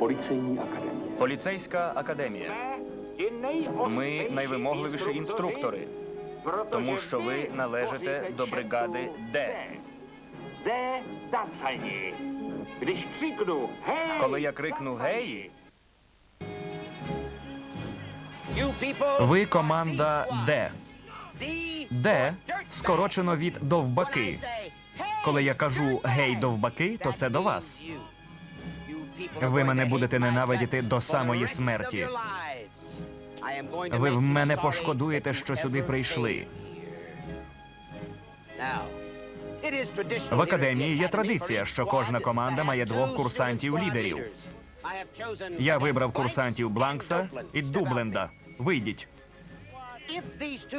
Policejní akademie. Поліцейська академія. Ми найвимогливіші інструктори, тому що ви належите до бригади Д. Де «Гей!» Коли я крикну геї, ви команда Д. Д скорочено від довбаки. Коли я кажу гей довбаки, то це до вас. Ви мене будете ненавидіти до самої смерті. Ви в мене пошкодуєте, що сюди прийшли. В академії є традиція, що кожна команда має двох курсантів-лідерів. Я вибрав курсантів Бланкса і Дубленда. Вийдіть.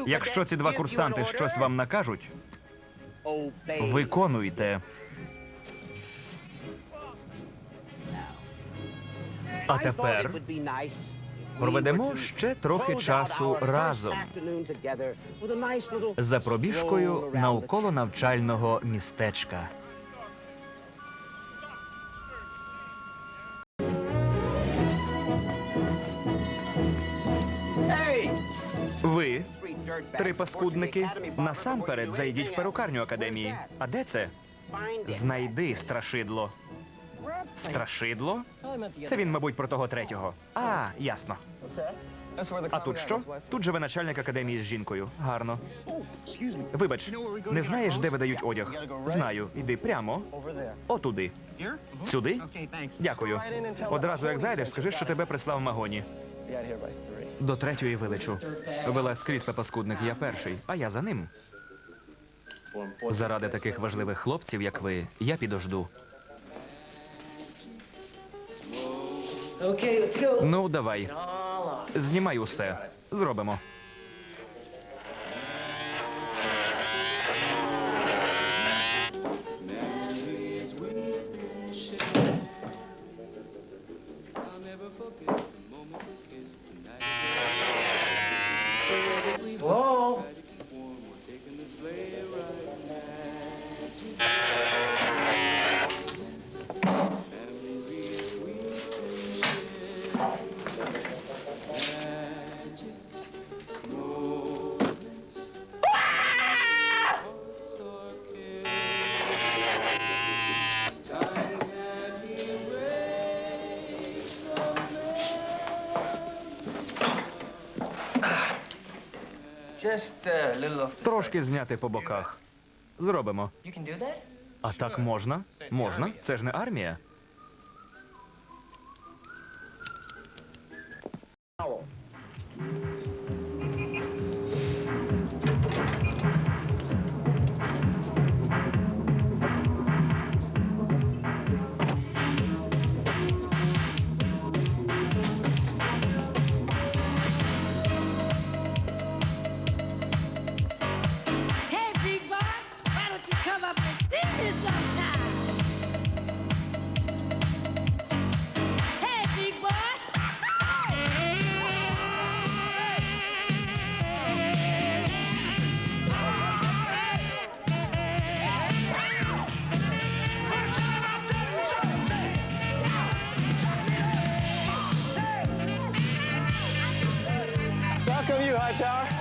Якщо ці два курсанти щось вам накажуть, виконуйте. А тепер проведемо ще трохи часу разом за пробіжкою навколо навчального містечка. Ви, три паскудники, насамперед зайдіть в перукарню академії. А де це? Знайди страшидло. Страшидло? Це він, мабуть, про того третього. А, ясно. А тут що? Тут живе начальник академії з жінкою. Гарно. Вибач, не знаєш, де видають одяг? Знаю. Іди прямо. Отуди. Сюди? Дякую. Одразу як зайдеш, скажи, що тебе прислав Магоні. До третьої вилечу. Вилазь з крісла паскудник, я перший, а я за ним. Заради таких важливих хлопців, як ви, я підожду. Ну, давай. Знімай усе. Зробимо. Трошки зняти по боках. Зробимо. А так можна? Можна? Це ж не армія.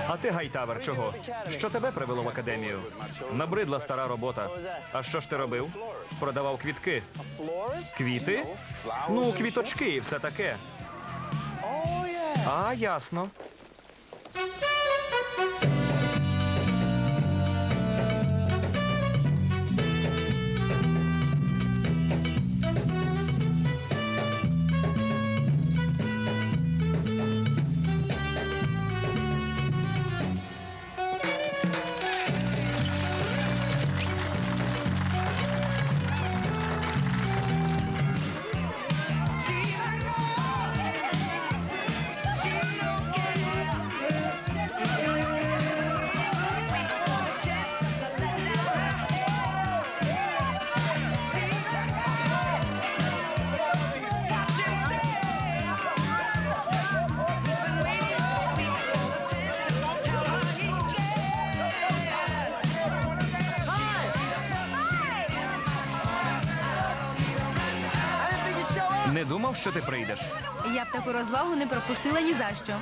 А ти, Гайтавер, чого? Що тебе привело в академію? Набридла стара робота. А що ж ти робив? Продавав квітки. Квіти? Ну, квіточки і все таке. А, ясно. Не думав, що ти прийдеш. Я б таку розвагу не пропустила ні за що.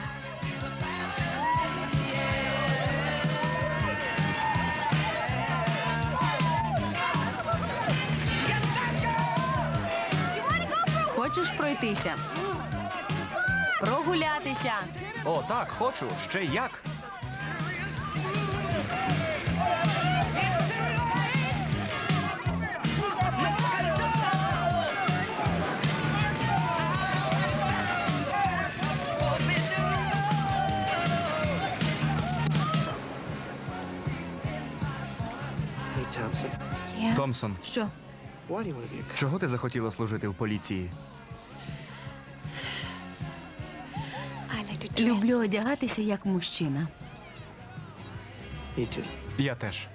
Хочеш пройтися? Прогулятися. О, так, хочу. Ще як. Томсон, Що? чого ти захотіла служити в поліції? Люблю одягатися як мужчина. Я теж.